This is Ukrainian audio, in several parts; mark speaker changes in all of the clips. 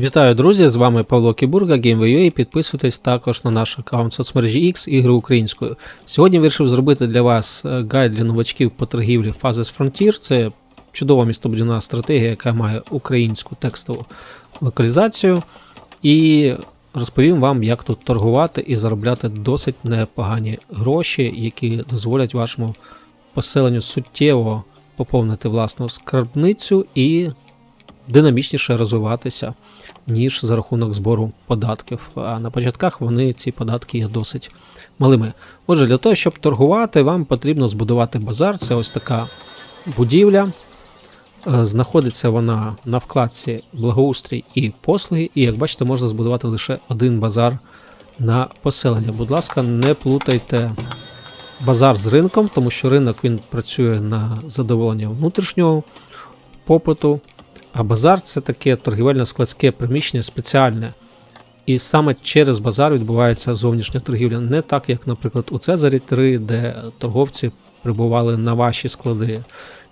Speaker 1: Вітаю, друзі! З вами Павло Кібурга, GameWay. Підписуйтесь також на наш аккаунт соцмережі X ігри українською. Сьогодні вирішив зробити для вас е, гайд для новачків по торгівлі Phases Frontier. Це чудова містобудівна стратегія, яка має українську текстову локалізацію. І розповім вам, як тут торгувати і заробляти досить непогані гроші, які дозволять вашому поселенню суттєво поповнити власну скарбницю і динамічніше розвиватися, ніж за рахунок збору податків. А на початках вони ці податки є досить малими. Отже, для того, щоб торгувати, вам потрібно збудувати базар. Це ось така будівля. Е, Знаходиться вона на вкладці благоустрій і послуги, і як бачите, можна збудувати лише один базар на поселення. Будь ласка, не плутайте базар з ринком, тому що ринок він працює на задоволення внутрішнього попиту, а базар це таке торгівельно-складське приміщення спеціальне. І саме через базар відбувається зовнішня торгівля. Не так, як, наприклад, у Цезарі 3, де торговці прибували на ваші склади.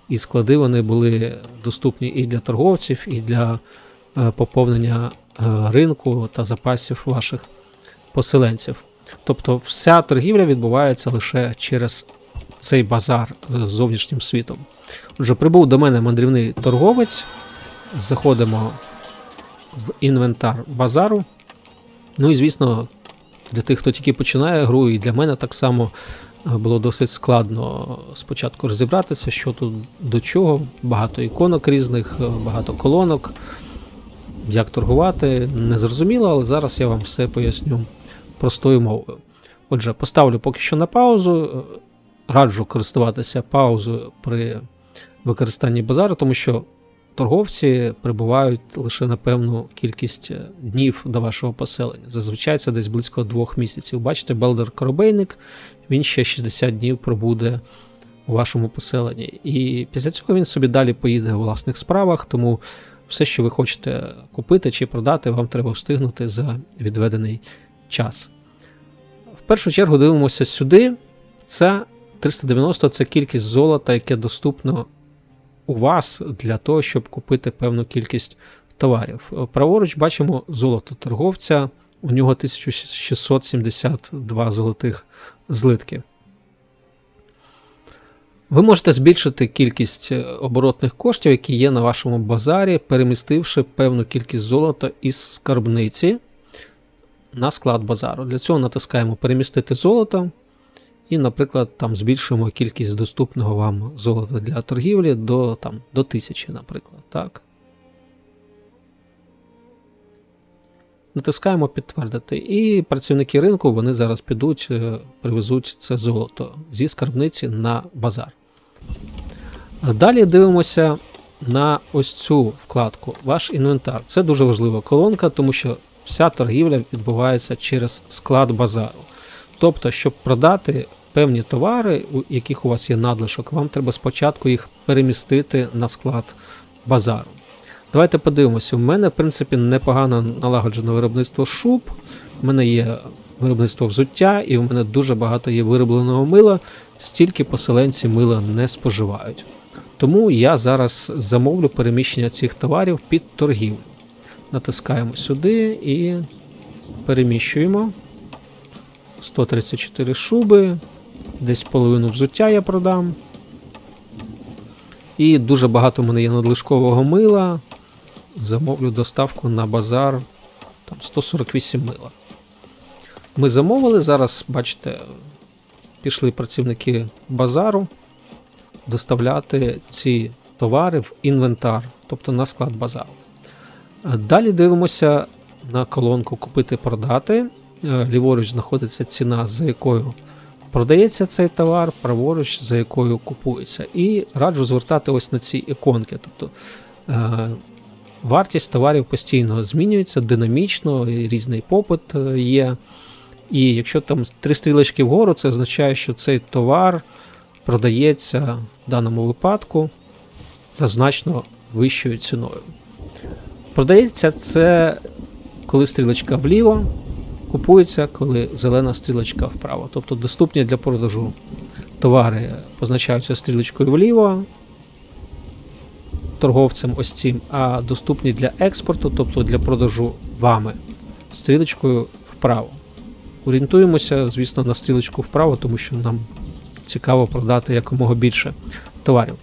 Speaker 1: І склади вони були доступні і для торговців, і для е, поповнення е, ринку та запасів ваших поселенців. Тобто вся торгівля відбувається лише через цей базар з зовнішнім світом. Отже, прибув до мене мандрівний торговець. Заходимо в інвентар базару. Ну і звісно, для тих, хто тільки починає гру, і для мене так само е, було досить складно спочатку розібратися, що тут до чого. Багато іконок різних, е, багато колонок. Як торгувати, не зрозуміло, але зараз я вам все поясню простою мовою. Отже, поставлю поки що на паузу. Е, Раджу користуватися паузою при використанні базару, тому що торговці прибувають лише на певну кількість е, днів до вашого поселення. Зазвичай це десь близько двох місяців. Бачите, Белдер Коробейник, він ще 60 днів пробуде у вашому поселенні. І після цього він собі далі поїде у власних справах, тому все, що ви хочете купити чи продати, вам треба встигнути за відведений час. В першу чергу дивимося сюди. Це 390 це кількість золота, яке доступно у вас для того, щоб купити певну кількість товарів. Праворуч бачимо золото торговця, у нього 1672 золотих злитки. Ви можете збільшити кількість оборотних коштів, які є на вашому базарі, перемістивши певну кількість золота із скарбниці на склад базару. Для цього натискаємо перемістити золото. І, наприклад, там збільшуємо кількість доступного вам золота для торгівлі до там, до 1000, наприклад. так. Натискаємо підтвердити. І працівники ринку вони зараз підуть, е, привезуть це золото зі скарбниці на базар. Далі дивимося на ось цю вкладку, ваш інвентар. Це дуже важлива колонка, тому що вся торгівля відбувається через склад базару. Тобто, щоб продати певні товари, у яких у вас є надлишок, вам треба спочатку їх перемістити на склад базару. Давайте подивимося. У мене, в принципі, непогано налагоджено виробництво шуб, у мене є виробництво взуття, і у мене дуже багато є виробленого мила, стільки поселенці мила не споживають. Тому я зараз замовлю переміщення цих товарів під торгівлю. Натискаємо сюди і переміщуємо. 134 шуби, десь половину взуття я продам. І дуже багато в мене є надлишкового мила. Замовлю доставку на базар там 148 мила. Ми замовили, зараз, бачите, пішли працівники базару доставляти ці товари в інвентар, тобто на склад базару. Далі дивимося на колонку Купити-продати. Е, ліворуч знаходиться ціна, за якою продається цей товар, праворуч, за якою купується. І раджу звертати ось на ці іконки. Тобто е, вартість товарів постійно змінюється, динамічно, і різний попит е, є. І якщо там три стрілочки вгору, це означає, що цей товар продається в даному випадку за значно вищою ціною. Продається це, коли стрілочка вліво, купується, коли зелена стрілочка вправо. Тобто доступні для продажу товари позначаються стрілочкою вліво, торговцем ось цим, а доступні для експорту, тобто для продажу вами, стрілочкою вправо. Орієнтуємося, звісно, на стрілочку вправо, тому що нам цікаво продати якомога більше товарів.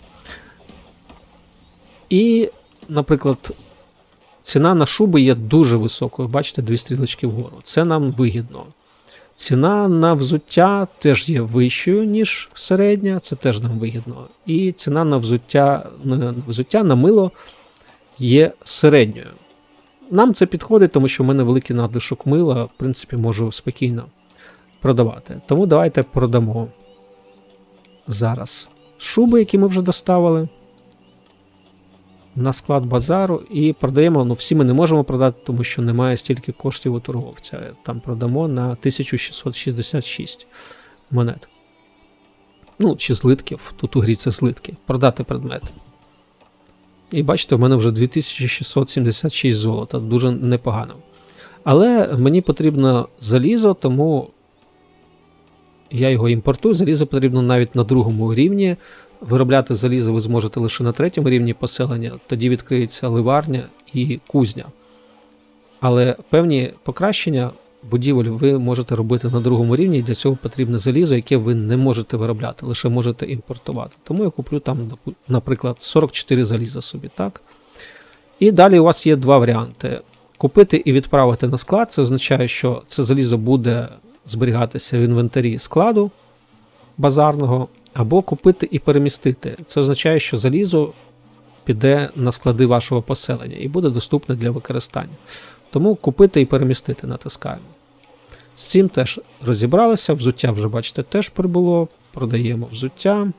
Speaker 1: І, наприклад, ціна на шуби є дуже високою. Бачите, дві стрілочки вгору. Це нам вигідно. Ціна на взуття теж є вищою, ніж середня, це теж нам вигідно. І ціна на взуття на взуття на мило є середньою. Нам це підходить, тому що в мене великий надлишок мила, в принципі, можу спокійно продавати. Тому давайте продамо зараз шуби, які ми вже доставили на склад базару і продаємо. Ну, всі ми не можемо продати, тому що немає стільки коштів у торговця. Там продамо на 1666 монет. Ну, чи злитків. Тут у грі це злитки. Продати предмети. І бачите, в мене вже 2676 золота, дуже непогано. Але мені потрібно залізо, тому я його імпортую. Залізо потрібно навіть на другому рівні. Виробляти залізо ви зможете лише на третьому рівні поселення, тоді відкриється ливарня і кузня. Але певні покращення будівель ви можете робити на другому рівні, і для цього потрібне залізо, яке ви не можете виробляти, лише можете імпортувати. Тому я куплю там, наприклад, 44 заліза собі. так? І далі у вас є два варіанти: купити і відправити на склад. Це означає, що це залізо буде зберігатися в інвентарі складу базарного, або купити і перемістити. Це означає, що залізо піде на склади вашого поселення і буде доступне для використання. Тому купити і перемістити натискаємо. З цим теж розібралися. Взуття вже, бачите, теж прибуло. Продаємо взуття,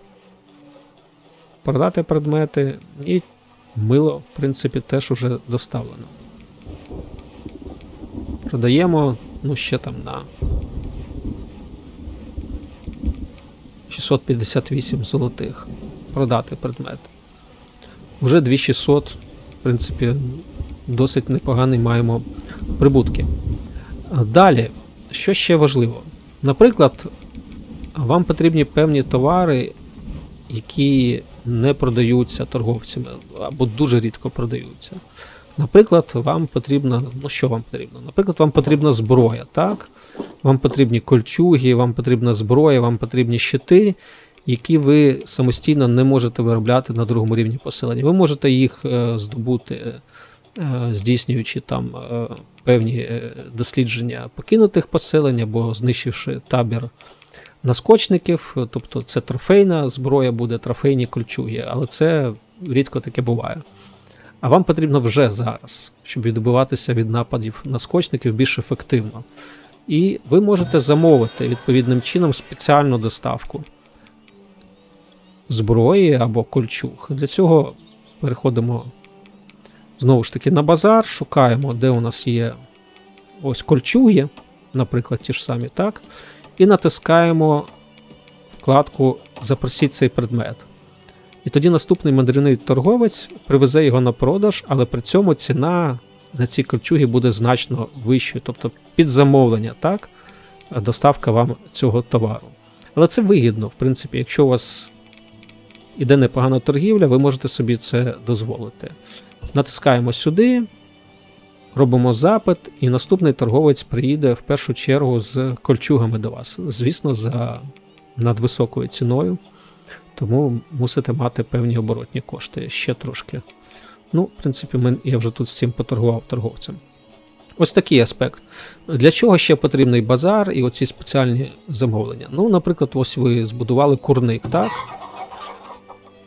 Speaker 1: продати предмети і мило, в принципі, теж уже доставлено. Продаємо, ну, ще там на 658 золотих. Продати предмет. Уже 2600, в принципі, досить непоганий маємо прибутки. Далі, що ще важливо? Наприклад, вам потрібні певні товари, які не продаються торговцями або дуже рідко продаються. Наприклад, вам потрібно, ну що вам потрібно? Наприклад, вам потрібна зброя, так? Вам потрібні кольчуги, вам потрібна зброя, вам потрібні щити, які ви самостійно не можете виробляти на другому рівні поселення. Ви можете їх е, здобути, е, здійснюючи там е, певні дослідження покинутих поселень або знищивши табір наскочників, тобто це трофейна зброя буде, трофейні кольчуги, але це рідко таке буває. А вам потрібно вже зараз, щоб відбиватися від нападів наскочників більш ефективно. І ви можете замовити відповідним чином спеціальну доставку зброї або кольчуг. Для цього переходимо знову ж таки на базар, шукаємо, де у нас є ось кольчуги, наприклад, ті ж самі, так, і натискаємо вкладку Запросіть цей предмет. І тоді наступний мандрівний торговець привезе його на продаж, але при цьому ціна на ці кольчуги буде значно вищою, тобто під замовлення, так, доставка вам цього товару. Але це вигідно, в принципі, якщо у вас іде непогана торгівля, ви можете собі це дозволити. Натискаємо сюди, робимо запит, і наступний торговець приїде в першу чергу з кольчугами до вас. Звісно, за надвисокою ціною. Тому мусите мати певні оборотні кошти ще трошки. Ну, в принципі, ми, я вже тут з цим поторгував торговцем. Ось такий аспект. Для чого ще потрібний базар і оці спеціальні замовлення? Ну, наприклад, ось ви збудували курник, так?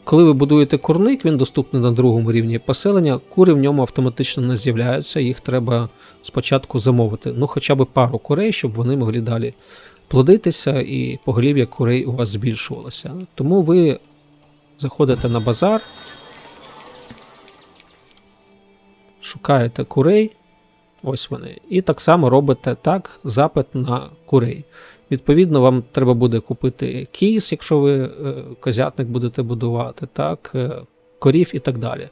Speaker 1: Коли ви будуєте курник, він доступний на другому рівні поселення, кури в ньому автоматично не з'являються, їх треба спочатку замовити. Ну, хоча б пару курей, щоб вони могли далі плодитися і поголів'я курей у вас збільшувалося. Тому ви заходите на базар, шукаєте курей, ось вони, і так само робите так запит на курей. Відповідно, вам треба буде купити кіс, якщо ви е, козятник будете будувати, так, е, корів і так далі.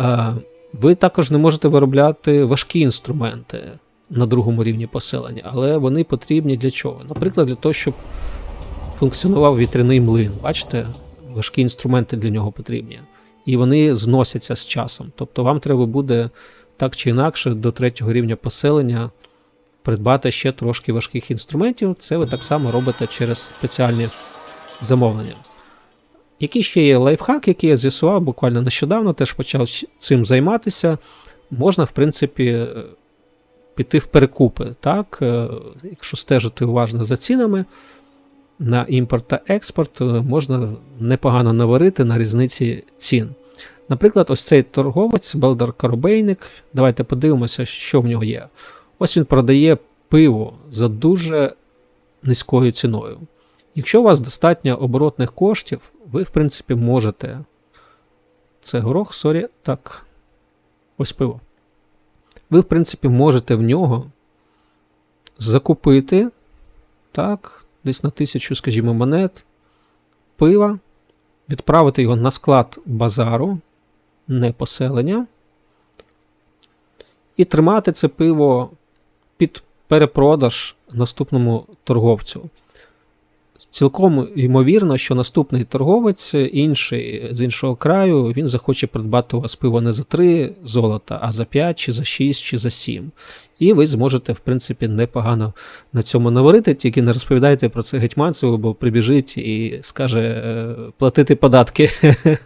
Speaker 1: Е, ви також не можете виробляти важкі інструменти на другому рівні поселення, але вони потрібні для чого? Наприклад, для того, щоб функціонував вітряний млин. Бачите, важкі інструменти для нього потрібні. і вони зносяться з часом. Тобто вам треба буде так чи інакше до третього рівня поселення придбати ще трошки важких інструментів. Це ви так само робите через спеціальні замовлення. Який ще є лайфхак, який я з'ясував буквально нещодавно, теж почав цим займатися. Можна, в принципі, піти в перекупи. Так? Е, Якщо стежити уважно за цінами на імпорт та експорт, е, можна непогано наварити на різниці цін. Наприклад, ось цей торговець, Белдар Коробейник. Давайте подивимося, що в нього є. Ось він продає пиво за дуже низькою ціною. Якщо у вас достатньо оборотних коштів, ви, в принципі, можете. Це горох, сорі, так. Ось пиво. Ви, в принципі, можете в нього закупити, так, десь на тисячу, скажімо, монет пива, відправити його на склад базару, не поселення, і тримати це пиво під перепродаж наступному торговцю. Цілком ймовірно, що наступний торговець, інший з іншого краю, він захоче придбати у вас пиво не за 3 золота, а за 5, чи за 6, чи за 7. І ви зможете, в принципі, непогано на цьому наварити, тільки не розповідайте про це гетьманцеву, бо прибіжить і скаже е, платити податки.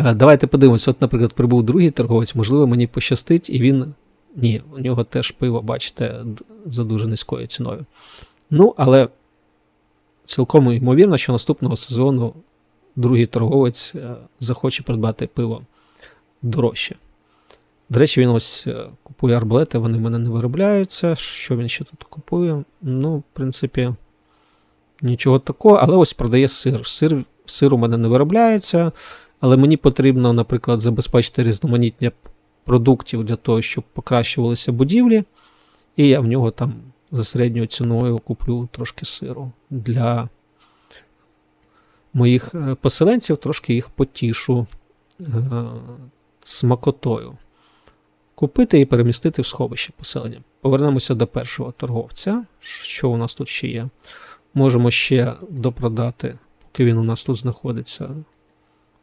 Speaker 1: Е, Давайте подивимося. От, наприклад, прибув другий торговець, можливо, мені пощастить, і він. Ні, у нього теж пиво, бачите, за дуже низькою ціною. Ну, але цілком ймовірно, що наступного сезону другий торговець е, захоче придбати пиво дорожче. До речі, він ось е, купує арбалети, вони в мене не виробляються. Що він ще тут купує? Ну, в принципі, нічого такого, але ось продає сир. Сир, сир у мене не виробляється, але мені потрібно, наприклад, забезпечити різноманіття продуктів для того, щоб покращувалися будівлі. І я в нього там за середньою ціною куплю трошки сиру для моїх е, поселенців, трошки їх потішу е, смакотою. Купити і перемістити в сховище поселення. Повернемося до першого торговця. Що у нас тут ще є? Можемо ще допродати, поки він у нас тут знаходиться.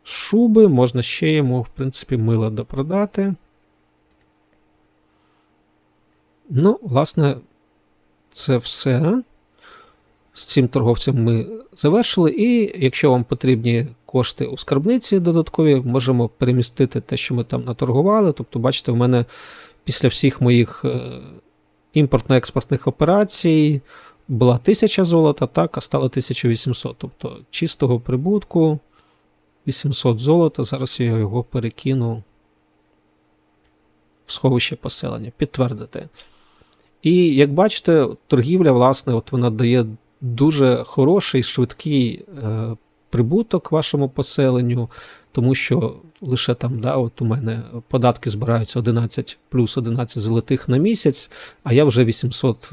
Speaker 1: Шуби, можна ще йому, в принципі, мило допродати. Ну, власне, це все. З цим торговцем ми завершили. І якщо вам потрібні кошти у скарбниці додаткові, можемо перемістити те, що ми там наторгували. Тобто, бачите, в мене після всіх моїх е, імпортно-експортних операцій була 1000 золота, так, а стало 1800. Тобто чистого прибутку 800 золота. Зараз я його перекину в сховище поселення. Підтвердити. І як бачите, торгівля, власне, от вона дає дуже хороший, швидкий е, прибуток вашому поселенню, тому що лише там, да, от у мене податки збираються 11 плюс 11 золотих на місяць, а я вже 800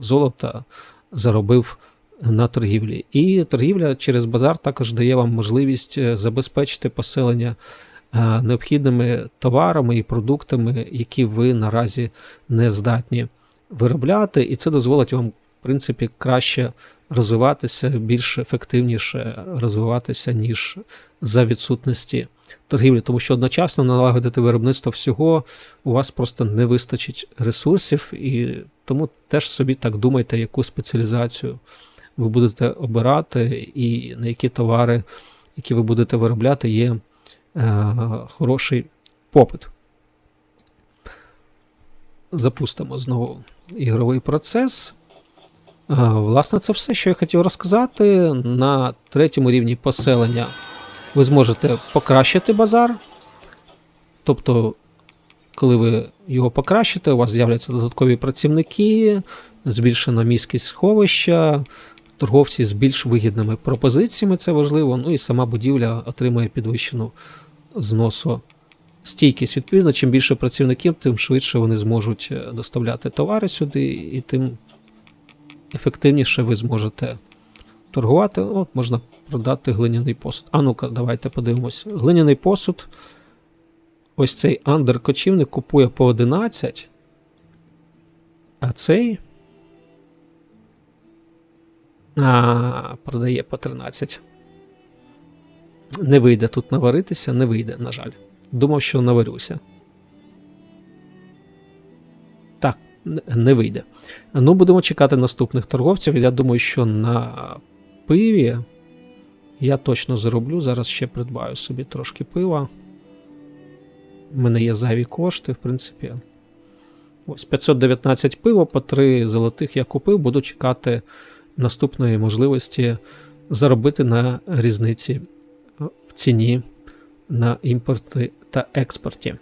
Speaker 1: золота заробив на торгівлі. І торгівля через базар також дає вам можливість е, забезпечити поселення е, необхідними товарами і продуктами, які ви наразі не здатні виробляти, і це дозволить вам, в принципі, краще розвиватися, більш ефективніше розвиватися, ніж за відсутності торгівлі, тому що одночасно налагодити виробництво всього у вас просто не вистачить ресурсів, і тому теж собі так думайте, яку спеціалізацію ви будете обирати, і на які товари, які ви будете виробляти, є е, хороший попит. Запустимо знову ігровий процес. Е, Власне, це все, що я хотів розказати. На третьому рівні поселення ви зможете покращити базар. Тобто, коли ви його покращите, у вас з'являться додаткові працівники, збільшена міськість сховища, торговці з більш вигідними пропозиціями, це важливо. Ну і сама будівля отримує підвищену зносу стійкість. Відповідно, чим більше працівників, тим швидше вони зможуть е, доставляти товари сюди, і тим ефективніше ви зможете торгувати. От можна продати глиняний посуд. А ну-ка, давайте подивимось. Глиняний посуд. Ось цей андер-кочівник купує по 11. А цей. А, продає по 13. Не вийде тут наваритися, не вийде, на жаль. Думав, що наварюся. Так, не вийде. Ну, будемо чекати наступних торговців. Я думаю, що на пиві я точно зароблю. Зараз ще придбаю собі трошки пива. У мене є зайві кошти, в принципі. Ось 519 пива по 3 золотих я купив. Буду чекати наступної можливості заробити на різниці в ціні на імпорті та експорті.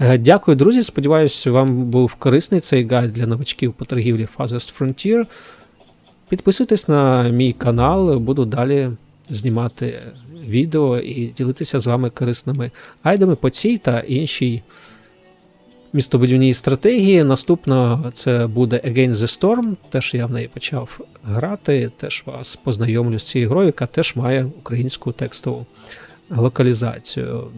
Speaker 1: Е, Дякую, друзі. Сподіваюсь, вам був корисний цей гайд для новачків по торгівлі Fastest Frontier. Підписуйтесь на мій канал, буду далі знімати відео і ділитися з вами корисними гайдами по цій та іншій містобудівній стратегії. Наступно це буде Against the Storm. Теж я в неї почав грати. Теж вас познайомлю з цією грою, яка теж має українську текстову локалізацію.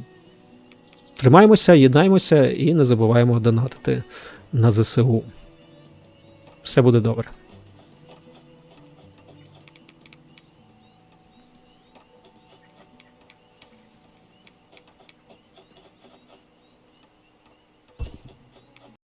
Speaker 1: Тримаємося, єднаємося і не забуваємо донатити на ЗСУ. Все буде добре.